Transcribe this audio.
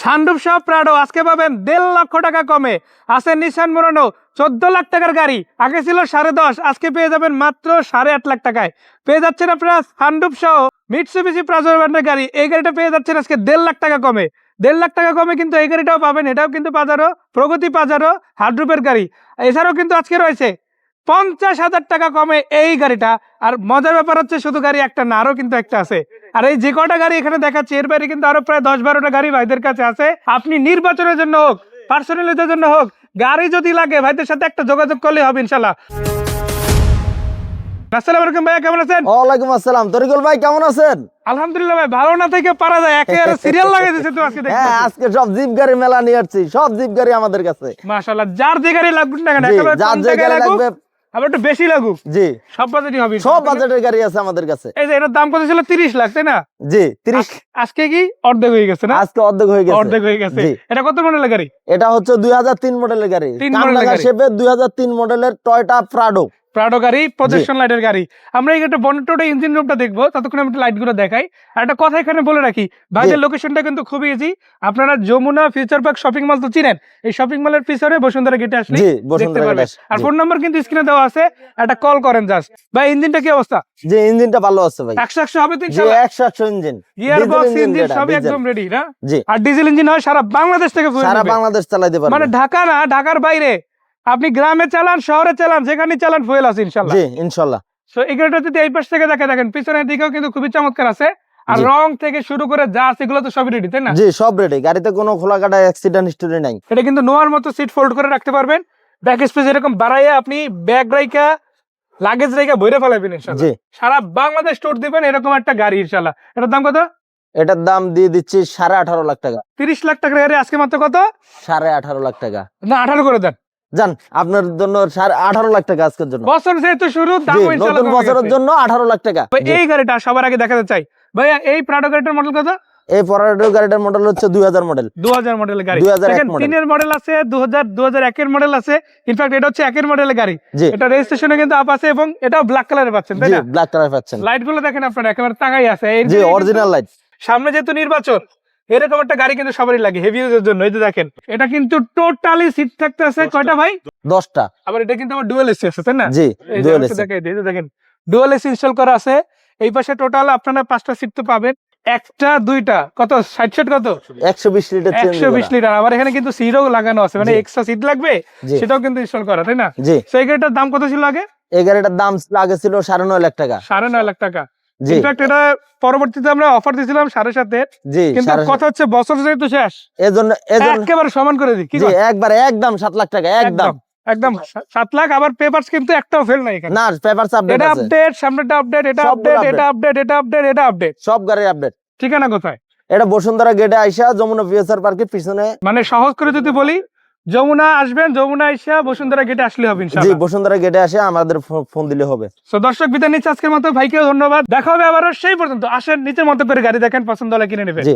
Sunroof সহ Prado আজকে পাবেন দেড় লক্ষ টাকা কমে। আছে নিশান মোরানো চোদ্দ লাখ টাকার গাড়ি। আগে ছিল সাড়ে দশ, আজকে পেয়ে যাবেন মাত্র সাড়ে আট লাখ টাকায়। পেয়ে যাচ্ছেন আপনারা সানরুফ সহ মিটসুবিশি প্রাজোর ব্র্যান্ডের গাড়ি। এই গাড়িটা পেয়ে যাচ্ছেন আজকে দেড় লাখ টাকা কমে। দেড় লাখ টাকা কমে কিন্তু এই গাড়িটাও পাবেন। এটাও কিন্তু বাজারও প্রগতি বাজারও হার্ডরুপের গাড়ি। এছাড়াও কিন্তু আজকে রয়েছে পঞ্চাশ হাজার টাকা কমে এই গাড়িটা। আর মজার ব্যাপার হচ্ছে শুধু গাড়ি একটা না, আরও কিন্তু একটা আছে। আর এই যে কটা গাড়ি এখানে দেখাচ্ছে এর বাইরে কিন্তু আরও প্রায় দশ বারোটা গাড়ি ভাইদের কাছে আছে। আপনি নির্বাচনের জন্য হোক পার্সোনালিটির জন্য হোক গাড়ি যদি লাগে ভাইদের সাথে একটা যোগাযোগ করলে হবে ইনশাল্লাহ আসসালামু আলাইকুম ভাইয়া কেমন আছেন? ওয়ালাইকুম আসসালাম। তরিকুল ভাই কেমন আছেন? আলহামদুলিল্লাহ ভাই ভালো না থেকে পারা যায় একেবারে সিরিয়াল তো আজকে হ্যাঁ আজকে সব জিপ গাড়ি মেলা নিয়ে আসছি সব জিপ গাড়ি আমাদের কাছে। মাশাআল্লাহ যার যে গাড়ি লাগুক না কেন যার যে গাড়ি লাগবে আবার একটু বেশি লাগুক। জি। সব বাজেটই হবে সব বাজেটের গাড়ি আছে আমাদের কাছে। এই যে এটার দাম কত ছিল? তিরিশ লাখ তাই না? জি তিরিশ। আজ- আজকে কি অর্ধেক হয়ে গেছে না? আজকে অর্ধেক হয়ে গেছে। অর্ধেক হয়ে গেছে। এটা কত মডেলের গাড়ি? এটা হচ্ছে দুই হাজার তিন মডেলের গাড়ি। কামরাঙ্গা শেপে দুই হাজার তিন মডেলের টয়টা প্রাডো প্রাডো গাড়ি প্রজেকশন লাইটের গাড়ি। আমরা এই একটা বনেটোটা ইঞ্জিন রুমটা দেখব ততক্ষণ আমি লাইটগুলো দেখাই। আর একটা কথা এখানে বলে রাখি ভাইদের লোকেশনটা কিন্তু খুবই ইজি আপনারা Jamuna future park shopping mall তো চিনেন। এই শপিং মলের পিছনে বসুন্ধরা গেটে আসলে দেখতে পারবেন আর ফোন নাম্বার কিন্তু স্ক্রিনে দেওয়া আছে। একটা কল করেন জাস্ট ভাই ইঞ্জিনটা কি অবস্থা? যে ইঞ্জিনটা ভালো আছে ভাই। একশো একশো হবে তো একশো একশো engine gear box engine diesel। একদম রেডি না? জি। আর ডিজেল ইঞ্জিন হয় সারা বাংলাদেশ থেকে সারা। বাংলাদেশ চালাইতে মানে ঢাকা না ঢাকার বাইরে। আপনি গ্রামে চালান শহরে চালান যেখানে চালান ফুয়েল আছে ইনশাল্লাহ। জি ইনশাল্লাহ। সো এই গাড়িটা যদি এই পাশ থেকে দেখে দেখেন পিছনের দিকেও কিন্তু খুবই চমৎকার আছে। আর রং থেকে শুরু করে যা আছে এগুলো তো সবই রেডি তাই না? জি সব রেডি গাড়িতে কোনো খোলা কাটা অ্যাক্সিডেন্ট হিস্টোরি নাই। এটা কিন্তু নোয়ার মতো সিট ফোল্ড করে রাখতে পারবেন। ব্যাক স্পেস এরকম বাড়াইয়া আপনি ব্যাগ রাইকা লাগেজ বইরে ফেলাবেন সারা বাংলাদেশ ট্যুর দিবেন এরকম একটা গাড়ি ইনশাল্লাহ। এটার দাম কত? এটার দাম দিয়ে দিচ্ছি সাড়ে আঠারো লাখ টাকা। তিরিশ লাখ গাড়ি আজকে মাত্র কত? সাড়ে আঠারো লাখ টাকা। না আঠারো করে দেন। জান আপনার জন্য আঠারো লাখ টাকা আজকের জন্য। বছর যেহেতু শুরু নতুন বছরের জন্য আঠারো লাখ টাকা। এই গাড়িটা সবার আগে দেখাতে চাই। ভাইয়া এই প্রাডো গাড়িটার মডেল কত? এই পরাডো গাড়িটার মডেল হচ্ছে দুই হাজার মডেল হাজার মডেলের গাড়ি। 2001 দেখেন model। তিনের মডেল আছে দু হাজার দু হাজার একের মডেল আছে। ইনফ্যাক্ট এটা হচ্ছে একের মডেলের গাড়ি। এটা রেজিস্ট্রেশনে কিন্তু আপ আছে এবং এটাও ব্ল্যাক কালারে পাচ্ছেন তাই না? ব্ল্যাক কালার পাচ্ছেন। লাইটগুলো দেখেন আপনারা একেবারে তাকাই আছে। এর জি অরিজিনাল লাইট সামনে যেহেতু নির্বাচন এরকম একটা গাড়ি কিন্তু সবারই লাগে হেভি ইউজের জন্য। এই যে দেখেন এটা কিন্তু টোটালি সিট থাকতে আছে কয়টা ভাই? দশটা। আবার এটা কিন্তু আমার ডুয়েল এসি আছে তাই না? জি দিই, এই যে দেখেন ডুয়েল এসি ইনস্টল করা আছে। এই পাশে টোটাল আপনারা পাঁচটা সিট তো পাবেন। একটা দুইটা কত? ষাট ষাট কত? একশো বিশ লিটার একশো বিশ লিটার আবার এখানে কিন্তু সিটও লাগানো আছে মানে এক্সট্রা সিট লাগবে সেটাও কিন্তু ইনস্টল করা তাই না? সেই গাড়িটার দাম কত ছিল আগে? এই গাড়িটার দাম আগে ছিল সাড়ে নয় লাখ টাকা। সাড়ে নয় লাখ টাকা। ইনফ্যাক্ট এটা পরবর্তীতে আমরা অফার দিয়েছিলাম সাড়ে সাতের কিন্তু কথা হচ্ছে বছর যেহেতু শেষ এজন্য একেবারে সমান করে দিই কি জি একদম সাত লাখ টাকা একদম। একদম সাত লাখ আবার পেপারস কিন্তু একটাও ফেল নাই না পেপার আপডেট এটা আপডেট সামনেটা আপডেট এটা আপডেট এটা আপডেট এটা আপডেট এটা আপডেট সব গাড়ির আপডেট ঠিকানা কোথায়? এটা বসুন্ধরা গেটে আইসা যমুনা ফিউচার পার্কের পিছনে। মানে সহজ করে যদি বলি যমুনা আসবেন যমুনা এসে বসুন্ধরা গেটে আসলে হবে জি বসুন্ধরা গেটে আসে আমাদের ফোন দিলে হবে। তো দর্শক বিদায় নিচ্ছে আজকের মতো। ভাইকে ধন্যবাদ। দেখা হবে আবারও সেই পর্যন্ত। আসেন নিচের মতো করে গাড়ি দেখেন পছন্দ হলে কিনে নেবেন। জি।